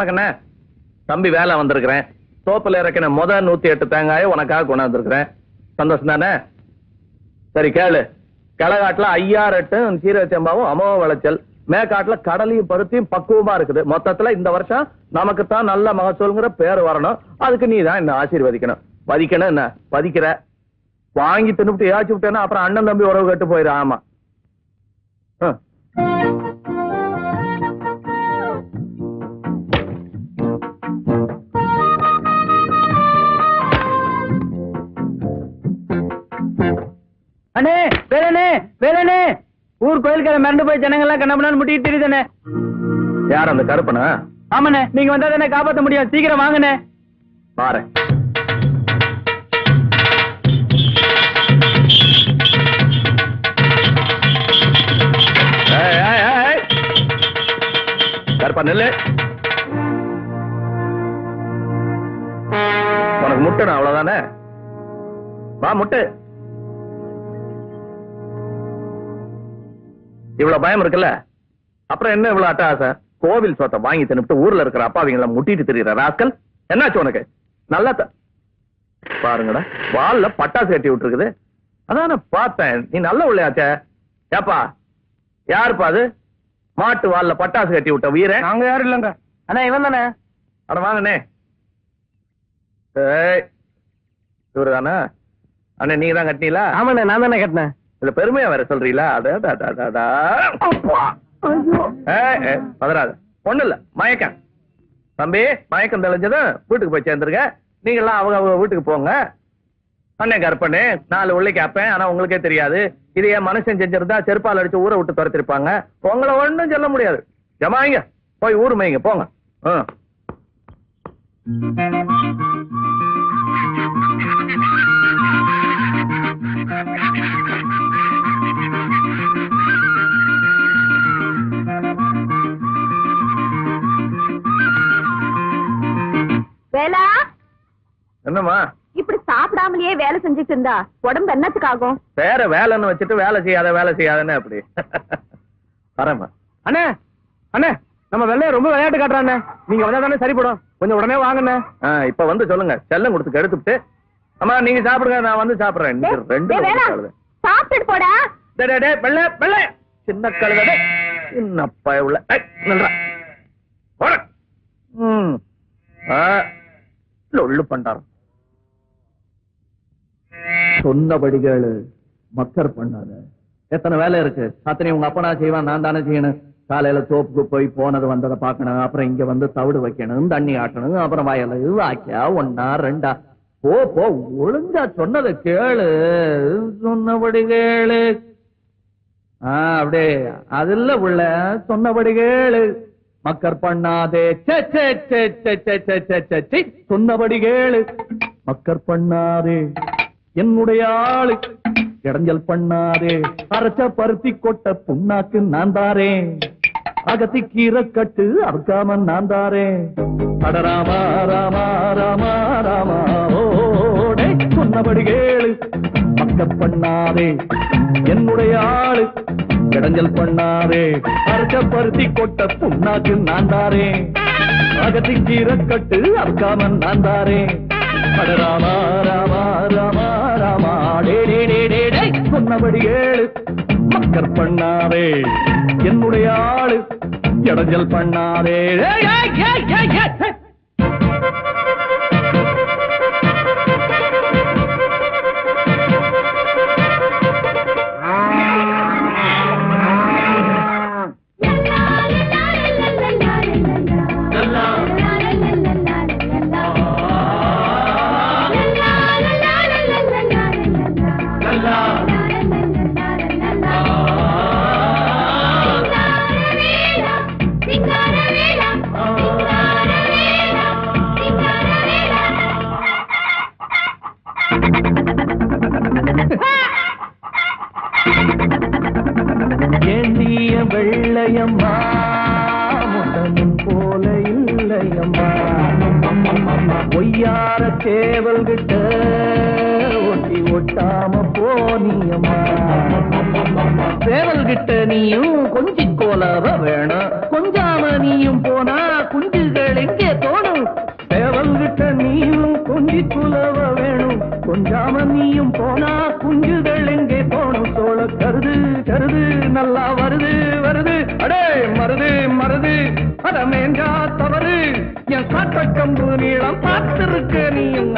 வணக்கண்ணே. தம்பி வேலை வந்திருக்கிறேன். தோப்பில் இறக்கின முத நூத்தி எட்டு தேங்காயை உனக்காக கொண்டு வந்திருக்கிறேன் சந்தோஷம் தானே சரி கேளு. கிளகாட்டுல ஐயாறு எட்டும் செம்பாவும் அமோக விளைச்சல். மேக்காட்டுல கடலையும் பருத்தியும் பக்குவமா இருக்குது. மொத்தத்துல இந்த வருஷம் நமக்கு தான் நல்ல மகசூல்ங்கிற பேர் வரணும். அதுக்கு நீ தான் என்ன ஆசீர்வதிக்கணும். வதிக்கணும் என்ன? வதிக்கிற. வாங்கி தின்னுபிட்டு ஏச்சு விட்டேன்னா அப்புறம் அண்ணன் தம்பி உறவு கட்டு போயிடும் ஆமா. ஊர் கோயிலுக்கு மிரண்டு போய் ஜனங்க எல்லாம் கண்ணப்பண்ணு முட்டிட்டு தெரியுதுண்ணே. யார் அந்த கருப்பனா? ஆமாண்ணே நீங்க வந்தா தானே காப்பாத்த முடியும். சீக்கிரம் வாங்கண்ணே. பாரு. கருப்பா நெல்லு. உனக்கு முட்டணும் அவ்வளவுதானே? வா முட்டு. இவ்வளவு பயம் இருக்குல்ல? அப்புறம் என்ன இவ்வளவு அட்டகாச கோவில் சொத்தை வாங்கி தின்னுட்டு ஊர்ல இருக்கிற அப்பாவிங்கள முட்டிட்டு தெரியுற ராஸ்கல்? என்னாச்சு உனக்கு? நல்லா பாருங்கடா வால்ல பட்டாசு கட்டி விட்டுருக்குது. அதான் பார்த்தேன். நீ நல்ல உள்ளாச்சே ஏப்பா யாருப்பா அது? மாட்டு வால்ல பட்டாசு கட்டி விட்ட வீரன் நாங்க யாரும் இல்லங்க. அண்ணா இவன் தானே? அட வாங்கண்ணே. இவரு தானே அண்ணே நீங்க தான் கட்டினீங்களா? ஆமாண்ணே நான் தானே கட்டினேன். இதுல பெருமையா வேற சொல்றீங்களா? பதறாத. ஒண்ணு இல்ல. மயக்கம். தம்பி மயக்கம் தெளிஞ்சதும் வீட்டுக்கு போய் சேர்ந்துருங்க. நீங்க எல்லாம் அவங்க அவங்க வீட்டுக்கு போங்க. அண்ணே கற்பண்ணே நாலு உள்ளைக்கு அப்பேன் ஆனா உங்களுக்கே தெரியாது. இது என் மனுஷன் செஞ்சிருந்தா செருப்பால் அடிச்சு ஊரை விட்டு துரத்திருப்பாங்க. உங்களை ஒண்ணும் சொல்ல முடியாது. ஜமாயிங்க. போய் ஊர் மேய்ங்க போங்க. ஆ. வேலா? என்னம்மா? இப்படி சாப்பிடாமலேயே வேலை செஞ்சுட்டு இருந்தா உடம்பு என்னத்துக்கு ஆகும் வேற வேலைன்னு வச்சுட்டு வேலை செய்யாத வேலை செய்யாதன்னு அப்படி. வரேம்மா. அண்ணே அண்ணே நம்ம வெள்ளைய ரொம்ப விளையாட்டு காட்டுறாண்ணே நீங்க வந்தா தானே சரிப்படும். கொஞ்சம் உடனே வாங்கண்ணே. இப்ப வந்து சொல்லுங்க. செல்லம் கொடுத்து எடுத்துட்டு அம்மா நீங்க சாப்பிடுங்க நான் வந்து சாப்பிடுறேன். ரெண்டு. சாப்பிட்டுட்டு போடா. டேய், டேய், டேய், வெள்ளை, வெள்ளை. சின்ன கழுதை சின்ன பயவுள்ள. போடா. ம். ஆ, லொள்ளு பண்டாரம். சொன்னபடி கேளு மக்கர் பண்ணாத. எத்தனை வேலை இருக்கு? அத்தனை உங்க அப்பனா செய்வான் நான் தானே செய்யணும். காலையில தோப்புக்கு போய் போனது வந்ததை பார்க்கணும் அப்புறம் இங்க வந்து தவிடு வைக்கணும் தண்ணி ஆட்டணும் அப்புறம் வயல வாக்கியா ஒன்னா ரெண்டா. போ போ ஒழுங்கா சொன்னதை கேளு. சொன்னபடி கேளு. ஆஹ் அப்படியே. அதுல உள்ள சொன்னபடி கேளு. மக்கர் பண்ணாதே. சொன்னபடி கேளு. மக்கர் பண்ணாதே. என்னுடைய ஆளு. இடைஞ்சல் பண்ணாதே. அரைச்ச பருத்தி கொட்ட புண்ணாக்கு நான் தாரேன் அகத்தி கீரை கட்டு அறுக்காம நான் தாரே. அடராமா ராமா ராமா ராமா ஓடே சொன்னபடி கேளு. மக்கர் பண்ணாதே. என்னுடைய ஆளு. கிடஞ்சல் பண்ணாரே. அரைச்ச பருத்தி கொட்ட புண்ணாக்கு நான் தாரே அகத்தி கீரக்கட்டு அறுக்காமன் நான் தாரே ராமா ராமா ராமா ராமா சொன்னபடி ஏழு மக்கர் பண்ணாரே. என்னுடைய ஆளு கிடஞ்சல் பண்ணாரே. ஏந்திய வெள்ளையம்மா முட்டமும் போல இல்லையம்மா. பொய்யார தேவல் கிட்ட ஒட்டி ஒட்டாம போனியம்மா. தேவல் கிட்ட நீயும் கொஞ்சி கோலாவ வேணாம். கொஞ்சாம நீயும் போனா குஞ்சுகள் எங்கே தோணும்? தேவல் கிட்ட நீயும் கொஞ்சி குலவ வேணும் கொஞ்சாம நீயும் போனா குஞ்சுகள் எங்கே போணும் சோழ கருது கருது நல்லா வருது வருது. அடே மருது மருது அடமேஞ்சா தவறு. என் காட்ட கம்பு நீளம் பார்த்திருக்க நீயும்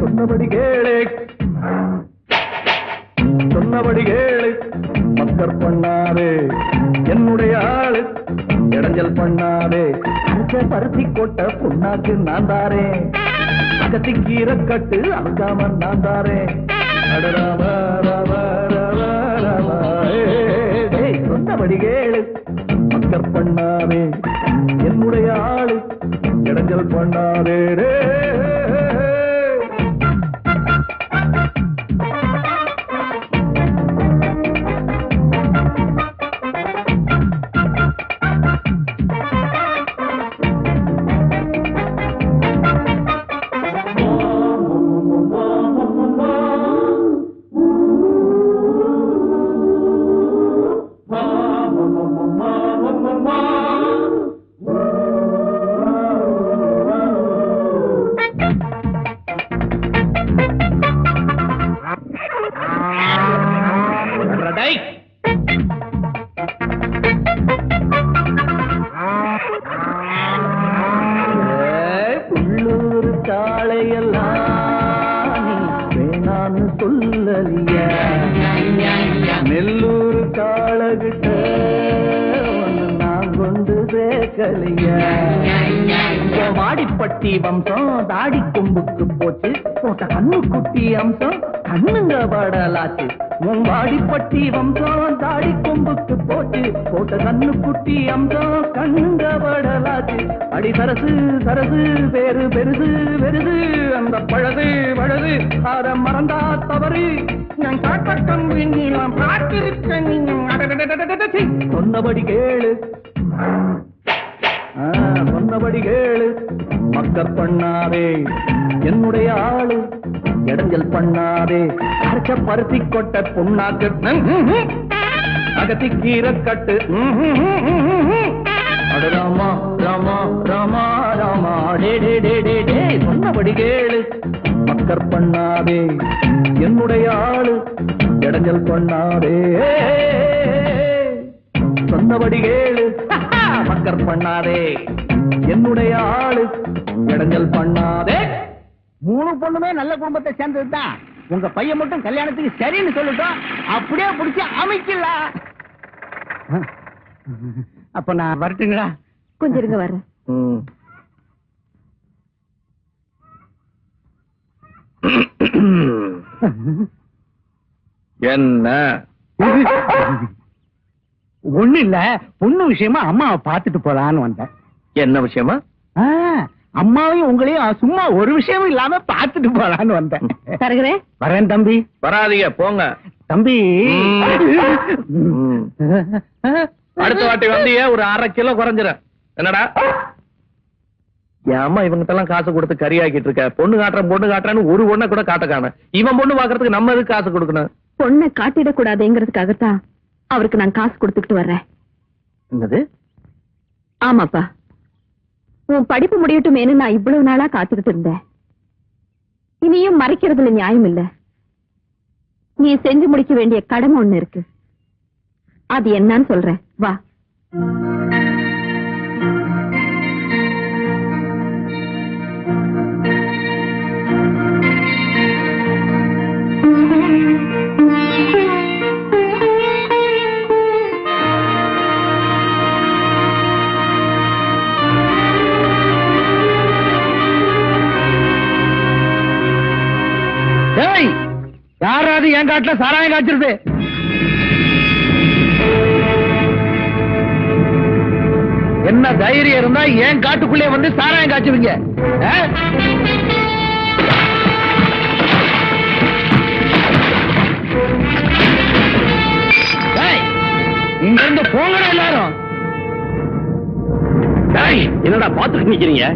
சொன்னபடி கேளே. சொன்னபடி கேளு. மக்கர் பண்ணாதே. என்னுடைய ஆளு. இடைஞ்சல் பண்ணாதே. பருத்தி கொட்ட புண்ணாக்கு நான் தாரேன் அகத்தி கீரை கட்டு அழுகாம நான் தாரே. அட ராம, ராம, ராம, சொன்னபடி கேளு. மக்கர் பண்ணாதே என்னுடைய ஆளு. இடைஞ்சல் பண்ணாதே போட்ட கண்ணு குட்டி அம்சம் கண்ணுங்க படலாச்சு உன் வாடிப்பட்டி வம்சம் தாடி கொம்புக்கு போச்சு போட்ட கண்ணு குட்டி அம்சம் கண்ணுங்க படலாச்சு அடி சரசு சரசு பேரு பெருசு பெருசு அந்த பழது பழது அத மறந்தா தவறு நான் காட்ட கம்பி நீளம் பார்த்திருக்க நீங்க. சொன்னபடி கேளு சொன்னபடி கேளு. மக்கள் பண்ணாதே. என்னுடைய ஆளு. இடைஞ்சல் பண்ணாதே. அரைச்ச பருத்தி கொட்ட பொண்ணாக்கு. அகத்தி கீரை கட்டு. அட ராமா ராமா ராமா ராமா. டே டே டே டே டே. சொன்னபடி கேளு. மக்கர் பண்ணாதே. என்னுடைய ஆளு. இடைஞ்சல் பண்ணாதே. சொன்னபடி கேளு. மக்கர் பண்ணாதே. என்னுடைய ஆளு இடைஞ்சல் பண்ணாதே. மூணு பொண்ணுமே நல்ல குடும்பத்தை சேர்ந்தது தான் உங்க பையன் மட்டும் கல்யாணத்துக்கு சரின்னு சொல்லட்டும் அப்படியே பிடிச்சி அமைக்கலாம் அப்ப நான் வரட்டுங்களா? கொஞ்சம் இருங்க வர்றேன். ம். என்ன? ஒண்ணு இல்ல பொண்ணு விஷயமா அம்மாவை பாத்துட்டு போலான்னு வந்தேன். என்ன விஷயமா? ஆ, அம்மாவையும் உங்களையும் சும்மா ஒரு விஷயமும் இல்லாம பாத்துட்டு போலான்னு வந்தேன். தரகுறே வரேன் தம்பி. வராதீங்க போங்க. தம்பி. அடுத்த வாட்டி வந்தீங்க ஒரு அரை கிலோ குறைஞ்சிரும். என்னடா? என் அம்மா இவங்கிட்டலாம் காசு கொடுத்து கறியாக்கிட்டு இருக்க. பொண்ணு காட்டுறேன் பொண்ணு காட்டுறேன்னு ஒரு பொண்ணை கூட காட்ட காண இவன் பொண்ணு பாக்குறதுக்கு நம்ம எதுக்கு காசு கொடுக்கணும்? பொண்ணை காட்டிடக்கூடாதுங்கிறதுக்காகத்தான். அவருக்கு நான் காசு கொடுத்துக்கிட்டு வர்றேன். என்னது? ஆமாப்பா. உன் படிப்பு முடியட்டுமேனு நான் இவ்வளவு நாளா காத்துக்கிட்டு இருந்தேன். இனியும் மறைக்கிறதுல நியாயம் இல்ல. நீ செஞ்சு முடிக்க வேண்டிய கடமை ஒண்ணு இருக்கு. அது என்னன்னு சொல்றேன். வா. காட்டுல சாராயம் காய்ச்சிருது. என்ன தைரியம் இருந்தா என் காட்டுக்குள்ளே வந்து சாராயம் காய்ச்சுவீங்க? இங்க இருந்து போங்கடா எல்லாரும். என்னடா பாத்துட்டு நிக்கிறீங்க?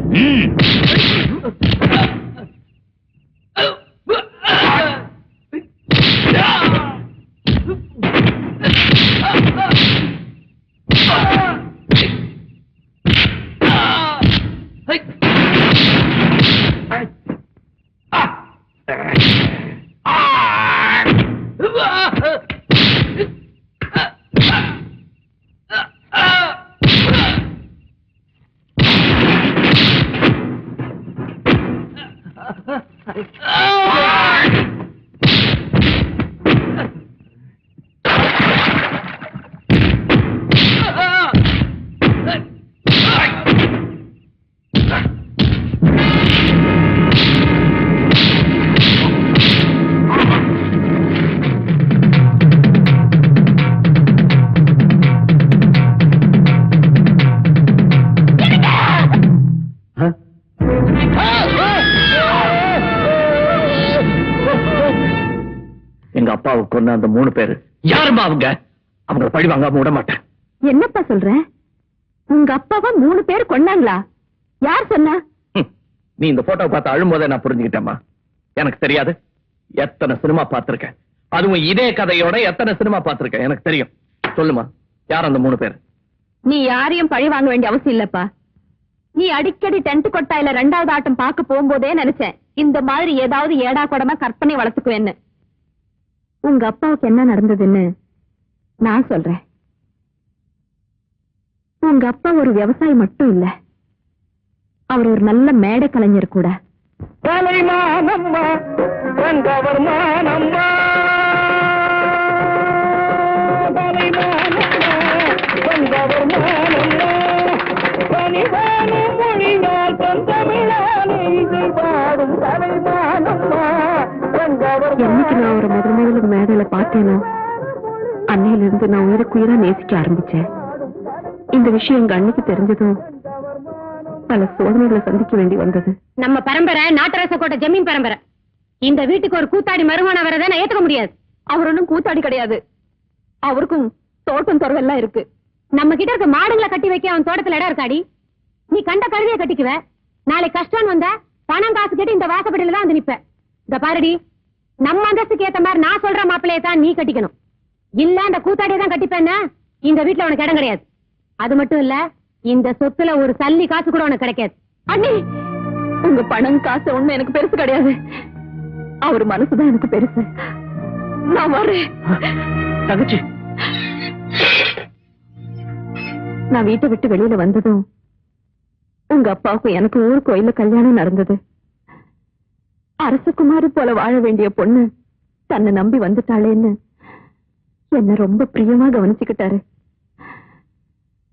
கொன்ன அந்த மூணு பேரு யாருமா அவங்க? அவங்கள பழி வாங்காம விட மாட்டேன். என்னப்பா சொல்ற? உங்க அப்பாவை மூணு பேர் கொண்டாங்களா யார் சொன்னா. நீ இந்த போட்டோ பார்த்து அழும்போதே நான் புரிஞ்சுக்கிட்டேம்மா. எனக்கு தெரியாது. எத்தனை சினிமா பார்த்திருக்கேன். அதுவும் இதே கதையோட எத்தனை சினிமா பார்த்திருக்கேன். எனக்கு தெரியும். சொல்லுமா யார் அந்த மூணு பேர்? நீ யாரையும் பழி வாங்க வேண்டிய அவசியம் இல்லப்பா. நீ அடிக்கடி டென்ட் கொட்டாயில ரெண்டாவது ஆட்டம் பார்க்க போகும்போதே நினைச்சேன். இந்த மாதிரி ஏதாவது ஏடா கூடமா கற்பனை வளர்த்துக்குவேன்னு. உங்க அப்பாவுக்கு என்ன நடந்ததுன்னு நான் சொல்றேன். உங்க அப்பா ஒரு விவசாயி மட்டும் இல்ல. அவர் ஒரு நல்ல மேடை கலைஞர் கூட. கலைமானம்மா வந்தவர் மானம்மா. வந்தவர் மானம்மா. பணிவான நான் அவரை முதல் முதல்ல மேடையில பார்த்தேனோ அன்னையில இருந்து நான் உயிருக்கு உயிரா நேசிக்க ஆரம்பிச்சேன். இந்த விஷயம் எங்க அன்னைக்கு தெரிஞ்சதும் பல சோதனைகளை சந்திக்க வேண்டி வந்தது. நம்ம பரம்பரை நாட்டரச கோட்டை ஜமீன் பரம்பரை. இந்த வீட்டுக்கு ஒரு கூத்தாடி மருமான வரதை நான் ஏத்துக்க முடியாது. அவர் ஒன்றும் கூத்தாடி கிடையாது. அவருக்கும் தோட்டம் துறவெல்லாம் இருக்கு. நம்ம கிட்ட இருக்க மாடுங்களை கட்டி வைக்க அவன் தோட்டத்துல இடம் இருக்காடி. நீ கண்ட கழுவிய கட்டிக்குவ. நாளைக்கு கஷ்டம் வந்தா பணம் காசு கேட்டு இந்த வாசப்படியில தான் வந்து நிப்ப. இந்த பாருடி. நம்ம அந்தஸ்துக்கு ஏத்த மாதிரி நான் சொல்ற மாப்பிள்ளைய தான் நீ கட்டிக்கணும். இல்ல அந்த கூத்தாடியை தான் கட்டிப்பேன்னா இந்த வீட்டுல உனக்கு இடம் கிடையாது. அது மட்டும் இல்ல இந்த சொத்துல ஒரு சல்லி காசு கூட உனக்கு கிடைக்காது. அண்ணி! உங்க பணம் காசு ஒண்ணு எனக்கு பெருசு கிடையாது. அவர் மனசுதான் எனக்கு பெருசு. நான் வரேன் தங்கச்சி! நான் வீட்டை விட்டு வெளியில வந்ததும் உங்க அப்பாவுக்கும் எனக்கு ஊர் கோயில்ல கல்யாணம் நடந்தது. அரசகுமாரி போல வாழ வேண்டிய பொண்ணு தன்னை நம்பி வந்துட்டாளேன்னு என்ன ரொம்ப பிரியமா கவனிச்சுக்கிட்டாரு.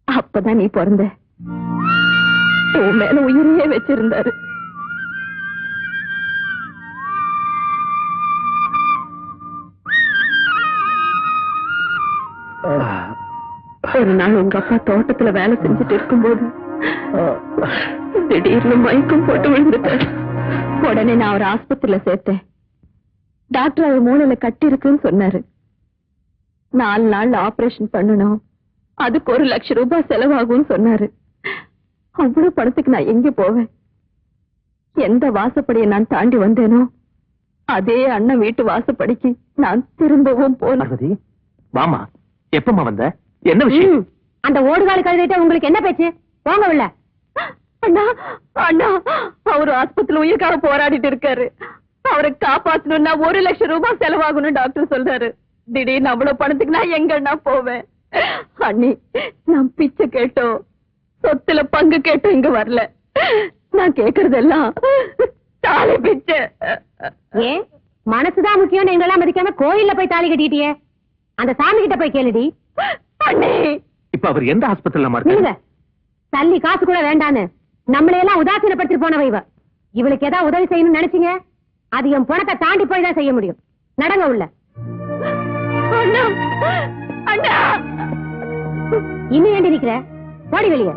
அப்பதான் நீ பிறந்த. உன் மேல உயிரையே வச்சிருந்தாரு. ஒரு நாள் உங்க அப்பா தோட்டத்துல வேலை செஞ்சுட்டு இருக்கும்போது திடீர்னு மயக்கம் போட்டு விழுந்துட்டாரு. உடனே நான் அவர் ஆஸ்பத்திரியில சேர்த்தேன். டாக்டர் அவர் மூளையில கட்டி இருக்குன்னு சொன்னாரு. நாலு நாள் ஆபரேஷன் பண்ணணும். அதுக்கு ஒரு லட்சம் ரூபாய் செலவாகும்னு சொன்னாரு. அவ்வளவு பணத்துக்கு நான் எங்க போவேன்? எந்த வாசப்படியை நான் தாண்டி வந்தேனோ அதே அண்ணன் வீட்டு வாசப்படிக்கு நான் திரும்பவும் பார்வதி வாமா எப்பமா வந்த? என்ன விஷயம்? அந்த ஓடுகாலு கழுதிட்ட உங்களுக்கு என்ன பேச்சு? போங்க உள்ள. அண்ணா அண்ணா அவரு ஆஸ்பத்திரியில உயிருக்காக போராடிட்டு இருக்காரு. அவரை காப்பாத்தணும்னா ஒரு லட்சம் ரூபாய் செலவாகணும் டாக்டர் சொல்றாரு. திடீர்னு அவ்வளவு பணத்துக்கு நான் எங்க அண்ணா போவேன்? அண்ணி நான் பிச்சை கேட்டோம். சொத்துல பங்கு கேட்டோம் இங்க வரல. நான் கேக்குறதெல்லாம் தாலி பிச்சை. ஏன்? மனசுதான் முக்கியம் எங்களெல்லாம் மதிக்காம கோயில்ல போய் தாலி கட்டிட்டியே? அந்த சாமி கிட்ட போய் கேளுடி. அண்ணி! இப்ப அவர் எந்த ஆஸ்பத்திரியில நில்லுங்க தள்ளி காசு கூட வேண்டான்னு. நம்மளையெல்லாம் உதாசீனப்படுத்திட்டு போனவ இவ. இவளுக்கு ஏதாவது உதவி செய்யணும்னு நினைச்சீங்க? அது என் பணத்தை தாண்டி போய் தான் செய்ய முடியும். நடங்க உள்ள. இன்னும் ஏண்டி நிக்கிற? போடி வெளியே.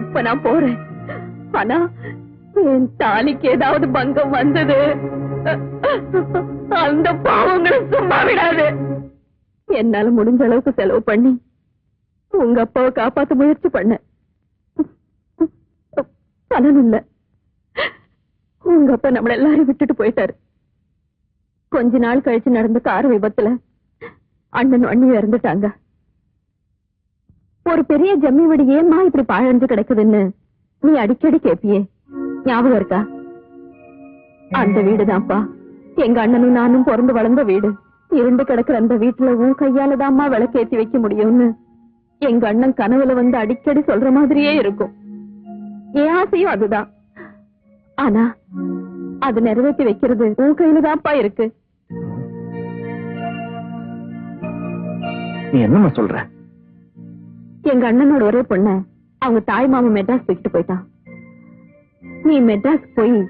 இப்ப நான் போறேன். ஆனா என் தாலிக்கு ஏதாவது பங்கம் வந்தது. அந்த பாவங்களை சும்மா விடாது. என்னால முடிஞ்ச அளவுக்கு செலவு பண்ணி உங்க அப்பாவை காப்பாத்த முயற்சி பண்ண பலன் இல்ல உங்க அப்பா நம்மள எல்லாரையும் விட்டுட்டு போயிட்டாரு. கொஞ்ச நாள் கழிச்சு நடந்த கார் விபத்துல அண்ணன் அண்ணியும் இறந்துட்டாங்க. ஒரு பெரிய ஜம்மி வீடு ஏமா இப்படி பாழஞ்சு கிடக்குதுன்னு நீ அடிக்கடி கேப்பியே? ஞாபகம் இருக்கா? அந்த வீடுதான்ப்பா. எங்க அண்ணனும் நானும் பிறந்து வளர்ந்த வீடு. இருந்து கிடக்குற அந்த வீட்டுல உன் கையாலதாம்மா விளக்கேத்தி வைக்க முடியும்னு. எங்க அண்ணன் கனவுல வந்து அடிக்கடி சொல்ற மாதிரியே இருக்கும். என் ஆசையும் அதுதான். ஆனா அது நிறைவேற்றி வைக்கிறது உன் கையில தான்ப்பா இருக்கு. நீ என்னம்மா சொல்ற? எங்க அண்ணனோட ஒரே பொண்ண அவங்க தாய் மாமா மெட்ராஸ் தூக்கிட்டு போயிட்டான். நீ மெட்ராஸ் போய்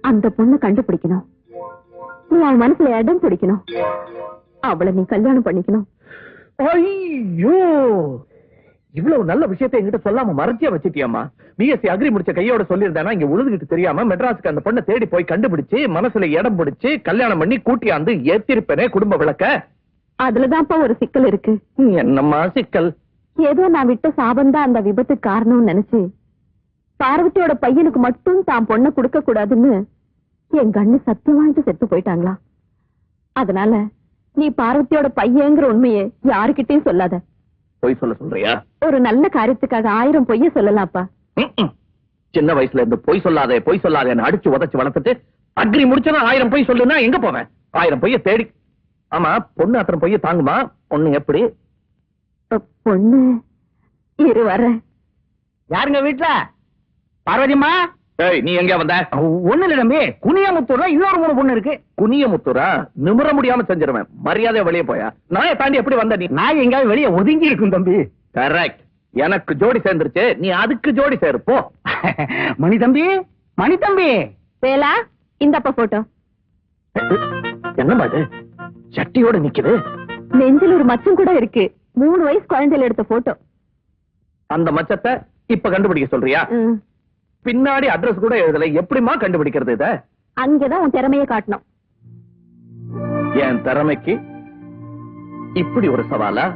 அந்த பொண்ணை கண்டுபிடிக்கணும். நீ அவன் மனசுல இடம் பிடிக்கணும். அவளை நீ கல்யாணம் பண்ணிக்கணும். ஐயோ! இவ்வளவு நல்ல விஷயத்தை என்கிட்ட சொல்லாம மறைச்சே வச்சிட்டியம்மா? பிஎஸ்சி அக்ரி முடிச்ச கையோட சொல்லியிருந்தேனா இங்க உழுதுகிட்டு தெரியாம மெட்ராஸுக்கு அந்த பொண்ணை தேடி போய் கண்டுபிடிச்சு மனசுல இடம் பிடிச்சு கல்யாணம் பண்ணி கூட்டியாந்து ஏத்திருப்பேனே குடும்ப விளக்க. அதுலதான்ப்பா ஒரு சிக்கல் இருக்கு. என்னம்மா சிக்கல்? ஏதோ நான் விட்ட சாபம்தான் அந்த விபத்துக்கு காரணம்னு நினைச்சு பார்வதியோட பையனுக்கு மட்டும் தான் பொண்ணை கொடுக்க கூடாதுன்னு என் கண்ணு சத்தியம் வாங்கிட்டு செத்து போயிட்டாங்களா? அதனால நீ பார்வதியோட பையங்கிற உண்மையை யாருக்கிட்டையும் சொல்லாத. பொய் சொல்ல சொல்றியா? ஒரு நல்ல காரியத்துக்காக ஆயிரம் பொய்ய சொல்லலாம்ப்பா. சின்ன வயசுல இருந்து பொய் சொல்லாதே பொய் சொல்லாதேன்னு அடிச்சு உதச்சு வளர்த்துட்டு அக்ரி முடிச்சனா ஆயிரம் பொய் சொல்லுனா எங்க போவேன்? ஆயிரம் பொய்ய தேடி. ஆமா பொண்ணு அத்தனை பொய்ய தாங்குமா? பொண்ணு எப்படி? பொண்ணு இரு வர யாருங்க வீட்டுல பார்வதிம்மா? ஏய் நீ எங்க வந்த? ஒண்ணு இல்ல தம்பி. குனியாமுத்தூர்ல இன்னொரு மூணு பொண்ணு இருக்கு. குனியமுத்தூரா? நிமிர முடியாம செஞ்சிருவேன். மரியாதை வெளியே போயா? நாயை தாண்டி எப்படி வந்த நீ? நாய் எங்கேயாவது வெளியே ஒதுங்கி இருக்கும் தம்பி. கரெக்ட் எனக்கு ஜோடி சேர்ந்துருச்சு. நீ அதுக்கு ஜோடி சேரு போ. மணி தம்பி மணி தம்பி. வேலா இந்தப்பா போட்டோ. என்னம்மா இது? சட்டியோட நிக்குது. நெஞ்சில் ஒரு மச்சம் கூட இருக்கு. மூணு வயசு குழந்தையில எடுத்த போட்டோ. அந்த மச்சத்தை இப்ப கண்டுபிடிக்க சொல்றியா? பின்னாடி அட்ரஸ் கூட எழுதல. எப்படிம்மா கண்டுபிடிக்கிறது இத? அங்கதான் உன் திறமையை காட்டணும். என் திறமைக்கு இப்படி ஒரு சவாலா?